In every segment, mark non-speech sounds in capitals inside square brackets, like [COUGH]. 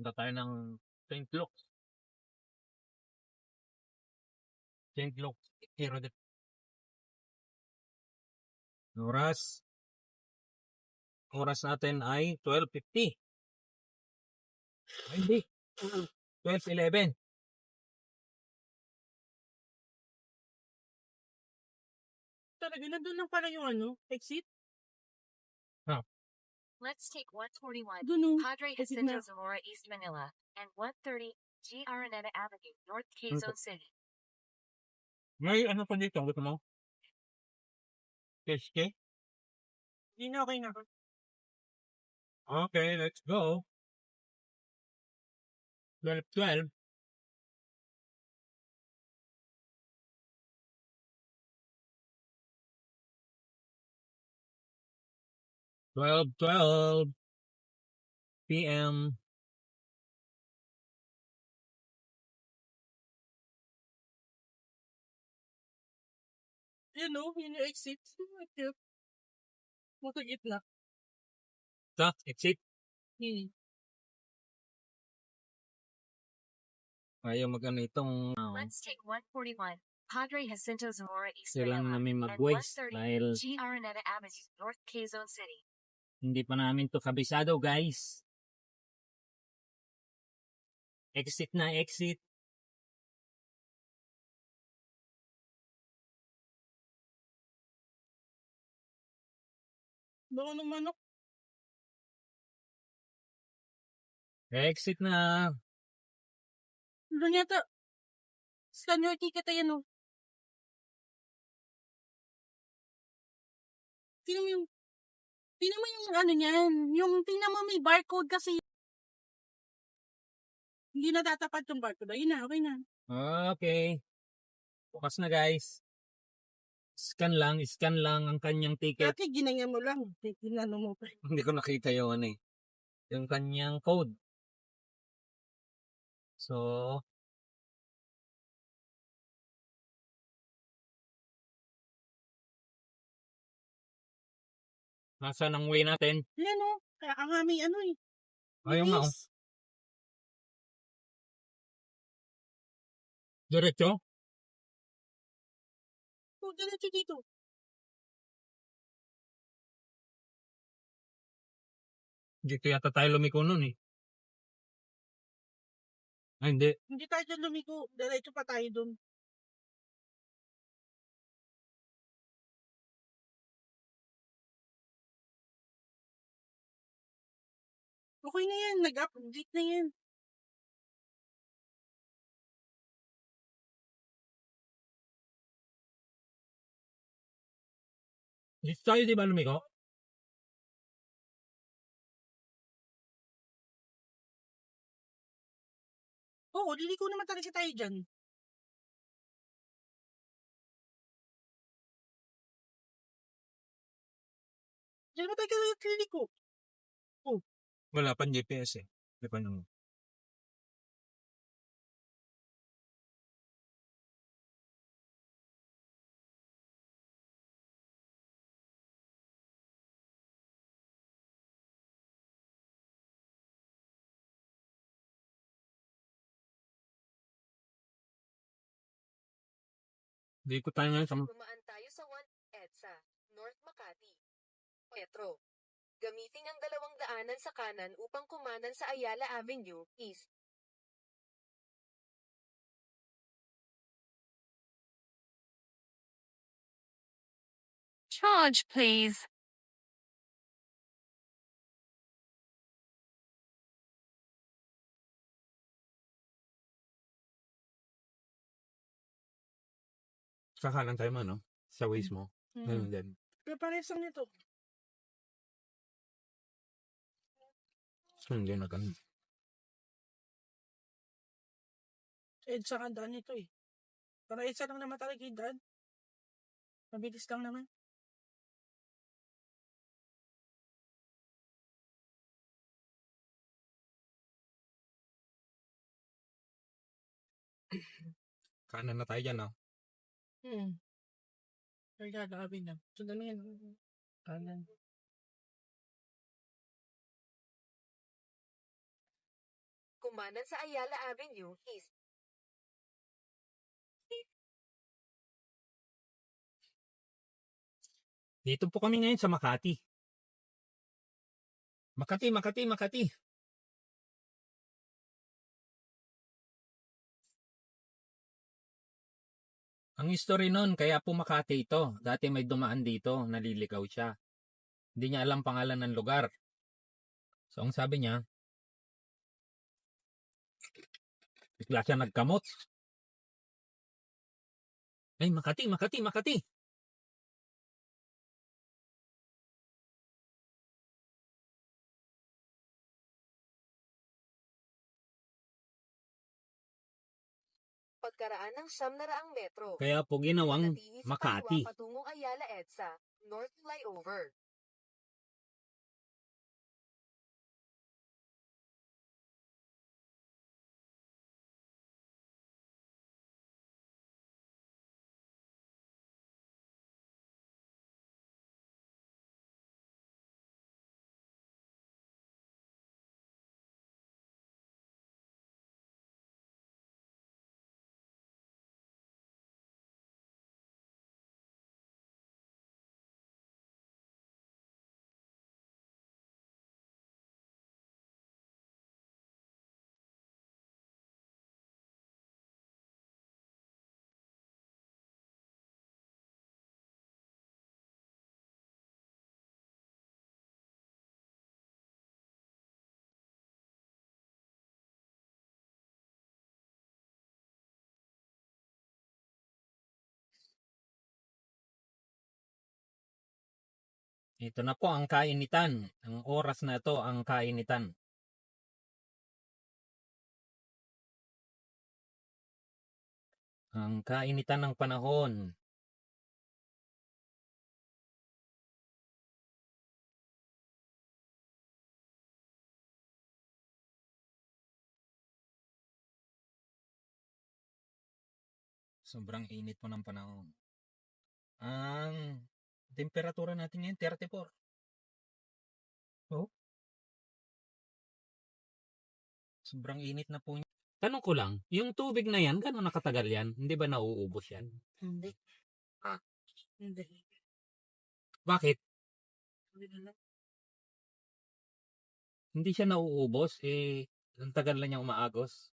Punta tayo ng St. Luke's. St. Luke's. Hero de... Oras. Oras natin ay 12.50. Ay, hindi. 12.11. Talaga, nandun lang pala yung ano, exit. Let's take 141 Doon oh. Padre Exit Jacinto. Zamora East Manila and 130 G. Araneta Avenue, North Quezon City. May ano pa dito? Gusto mo? KSK? Hindi na okay na. Okay, let's go. 12, Twelve, twelve PM. Yun o, yun yung exit. Cute. Moto gitna. Sa exit. Hmm. Ayaw mag-ano itong uh, Let's take 141 Padre Jacinto Zamora East sila lang namin and mag-waste 130 dahil G. Araneta Avenue, North Quezon City. Hindi pa namin to kabisado guys. Exit na exit. Baka naman ako. Exit na. Doon yata. Scan your ticket ayan o. Tingnan mo yung... Tingnan mo yung ano niyan. Yung tingnan mo may barcode kasi. Hindi na tatapat yung barcode. Ayun na, okay na. Okay. Bukas na guys. Scan lang, scan lang ang kanyang ticket. Dati ginanyan mo lang. Tingnan mo pa. [LAUGHS] Hindi ko nakita yung ano eh. Yung kanyang code. So, Nasaan ang way natin? Ayan o. Kaya ka nga may ano eh. Ayaw nga oh. Bilis. Diretso? Oh, diretso dito. Dito yata tayo lumiko nun eh. Ay, hindi. Hindi tayo dyan lumiko. Diretso pa tayo dun. Okay na yan. Nag-update na yan. Dito tayo di ba lumiko? Oo, liliko naman talaga tayo dyan. Diyan naman tayo liliko. Wala pang GPS eh. Di pa naman. Di ko tayo ngayon sa... Dumaan tayo sa 1 EDSA, North Makati. Metro. Gamitin ang dalawang daanan sa kanan upang kumanan sa Ayala Avenue, East. Charge, please. Sa kanan tayo man, no? Sa ways mo. Hmm. Ganun din. Pero parehas lang nito. Hindi na ganun. EDSA ka daan nito eh. Para EDSA lang naman talaga yung daan. Mabilis lang naman. Kanan na tayo dyan, no? Hmm. Kaya gagawin na. Sundan mo yan. Kanan. Kumanan sa Ayala Avenue East. Dito po kami ngayon sa Makati. Makati, Makati, Makati. Ang history nun, kaya po Makati ito. Dati may dumaan dito, naliligaw siya. Hindi niya alam pangalan ng lugar. So, ang sabi niya, bigla siya nagkamot. Ay, Makati, Makati, Makati. Pagkaraan ng siyam na raang metro. Kaya po ginawang Manatili sa Makati. patungong Ayala EDSA, North Flyover. Ito na po ang kainitan. Ang oras na ito ang kainitan. Ang kainitan ng panahon. Sobrang init po ng panahon. Ang temperatura natin ngayon 34. Oh. Sobrang init na po. niya. Tanong ko lang, yung tubig na yan, gano'n nakatagal yan? Hindi ba nauubos yan? Hindi. Ah. Hindi. Bakit? Hindi na lang. Hindi siya nauubos? Eh, ang tagal na niya umaagos.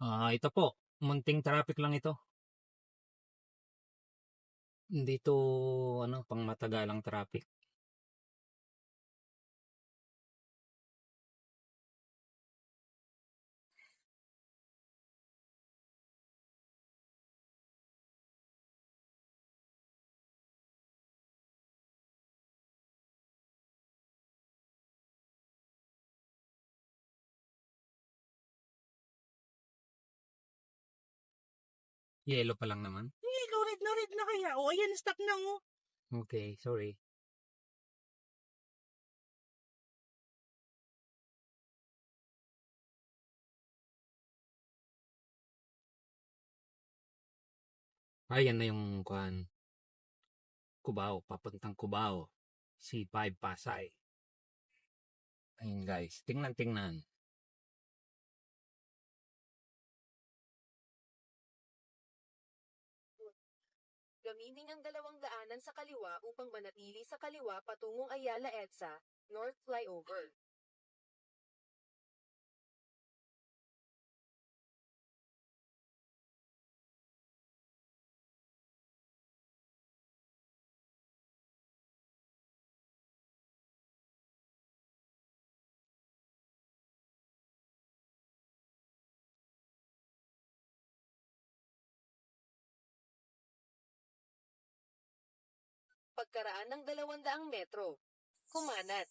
Ah, ito po. Munting traffic lang ito. Hindi to, ano, pang matagalang traffic. Yellow pa lang naman. Eh, red na red na kaya. O, ayan, stop na oh. Okay, sorry. Ayan na yung kuhan. Cubao, papuntang Cubao. C5 Pasay. Ayun guys, tingnan Gamitin ang dalawang daanan sa kaliwa upang manatili sa kaliwa patungong Ayala EDSA, North Flyover. Pagkaraan ng 200 metro. Kumanat.